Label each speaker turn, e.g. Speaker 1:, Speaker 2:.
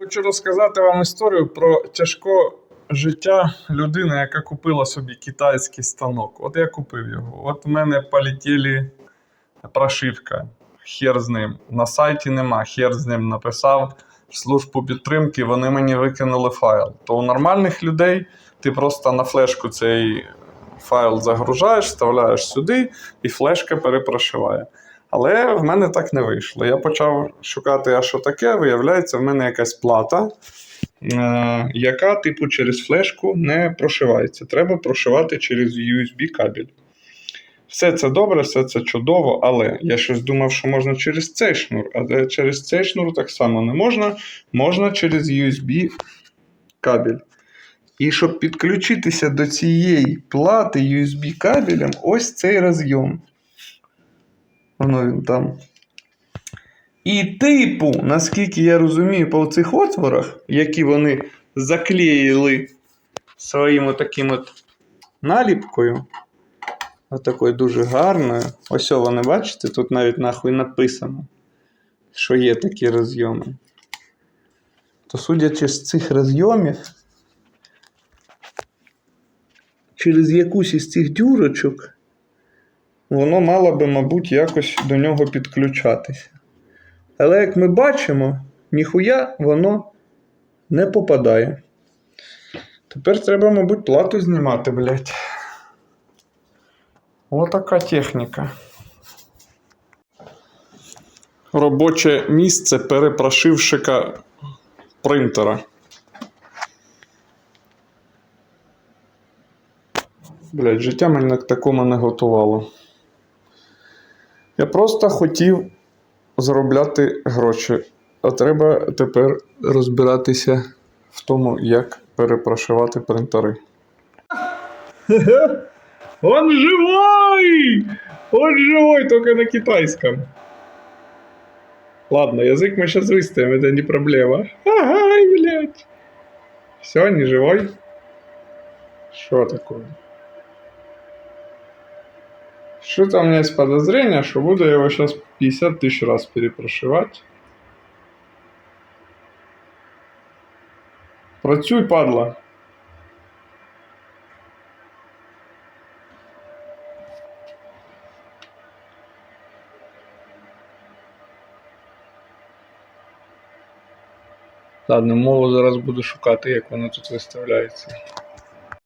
Speaker 1: Хочу розказати вам історію про тяжке життя людини, яка купила собі китайський станок. От я купив його. От в мене полетіли прошивка. Хер з ним. На сайті нема, хер з ним написав службу підтримки, вони мені викинули файл. То у нормальних людей ти просто на флешку цей файл загружаєш, вставляєш сюди, і флешка перепрошиває. Але в мене так не вийшло. Я почав шукати, а що таке, виявляється, в мене якась плата, е, яка, типу, через флешку не прошивається. Треба прошивати через USB кабель. Все це добре, все це чудово, але я щось думав, що можна через цей шнур, але через цей шнур так само не можна. Можна через USB кабель. І щоб підключитися до цієї плати USB кабелем, ось цей розйом. Воно він там. І типу, наскільки я розумію, по цих отворах, які вони заклеїли своїм отаким от наліпкою, отакою дуже гарною. Ось вони, бачите, тут навіть нахуй написано, що є такі розйоми. То судячи з цих розйомів, через якусь із цих дюрочок воно мало би, мабуть, якось до нього підключатися. Але як ми бачимо, ніхуя воно не попадає. Тепер треба, мабуть, плату знімати, блядь. Отака техніка. Робоче місце перепрошившика принтера. Блядь, життя мене к такому не готувало. Я просто хотів заробляти гроші, а треба тепер розбиратися в тому, як перепрошивати принтери. Он живой! Он живой, только на китайском. Ладно, язык мы сейчас выставим, это не проблема. Ага, блядь. Все, не живой? Что такое? Что-то у меня есть подозрение, что буду я его сейчас 50 тысяч раз перепрошивать. Працюй, падла. Ладно, мову зараз буду шукати, як воно тут виставляється.